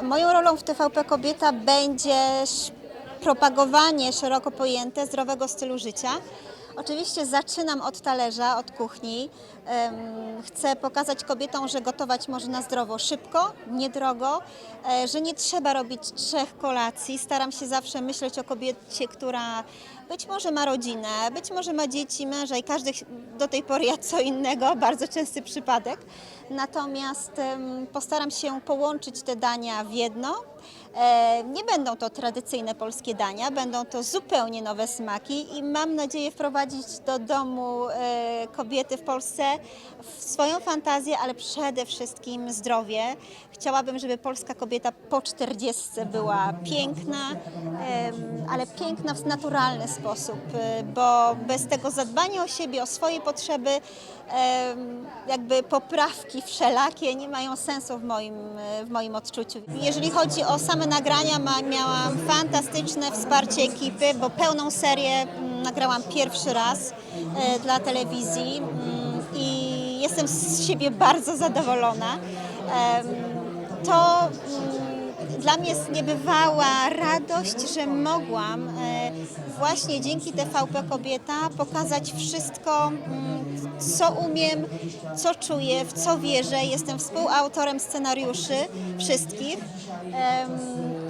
Moją rolą w TVP Kobieta będzie propagowanie szeroko pojęte zdrowego stylu życia. Oczywiście zaczynam od talerza, od kuchni. Chcę pokazać kobietom, że gotować można zdrowo, szybko, niedrogo, e, że nie trzeba robić trzech kolacji. Staram się zawsze myśleć o kobiecie, która być może ma rodzinę, być może ma dzieci, męża i każdy do tej pory jadł co innego, bardzo częsty przypadek. Natomiast postaram się połączyć te dania w jedno. E, Nie będą to tradycyjne polskie dania, będą to zupełnie nowe smaki i mam nadzieję wprowadzić do domu e, kobiety w Polsce swoją fantazję, ale przede wszystkim zdrowie. Chciałabym, żeby polska kobieta po 40 była piękna, ale piękna w naturalny sposób, e, bo bez tego zadbania o siebie, o swoje potrzeby, jakby poprawki wszelakie nie mają sensu w moim, w moim odczuciu. Jeżeli chodzi o same nagrania, ma, miałam fantastyczne wsparcie ekipy, bo pełną serię mm, nagrałam pierwszy raz e, dla telewizji mm, i jestem z siebie bardzo zadowolona. To mm, dla mnie jest niebywała radość, że mogłam e, właśnie dzięki TVP Kobieta pokazać wszystko, mm, co umiem, co czuję, w co wierzę. Jestem współautorem scenariuszy wszystkich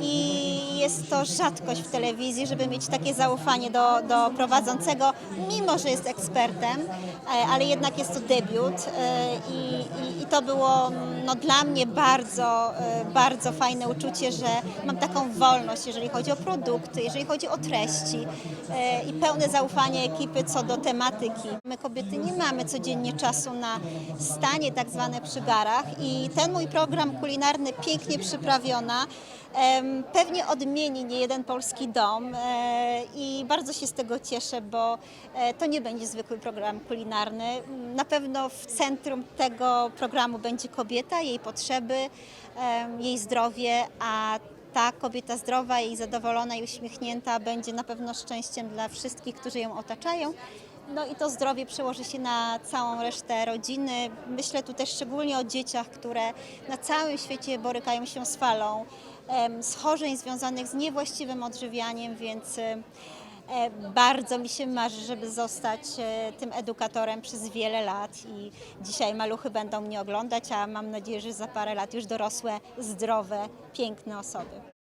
i jest to rzadkość w telewizji, żeby mieć takie zaufanie do, do prowadzącego, mimo że jest ekspertem, e, ale jednak jest to debiut e, i, i, i to było no, dla mnie bardzo, bardzo fajne uczucie, że mam taką wolność, jeżeli chodzi o produkty, jeżeli chodzi o treści e, i pełne zaufanie ekipy co do tematyki. My kobiety nie mamy codziennie czasu na stanie tak zwane przy garach i ten mój program kulinarny pięknie przyprawiona pewnie odmieni nie jeden polski dom e, i bardzo się z tego cieszę, bo e, to nie będzie zwykły program kulinarny. Na pewno w centrum tego programu będzie kobieta, jej potrzeby, jej zdrowie, a ta kobieta zdrowa i zadowolona i uśmiechnięta będzie na pewno szczęściem dla wszystkich, którzy ją otaczają. No i to zdrowie przełoży się na całą resztę rodziny. Myślę tu też szczególnie o dzieciach, które na całym świecie borykają się z falą schorzeń związanych z niewłaściwym odżywianiem, więc bardzo mi się marzy, żeby zostać e, tym edukatorem przez wiele lat i dzisiaj maluchy będą mnie oglądać, a mam nadzieję, że za parę lat już dorosłe, zdrowe, piękne osoby.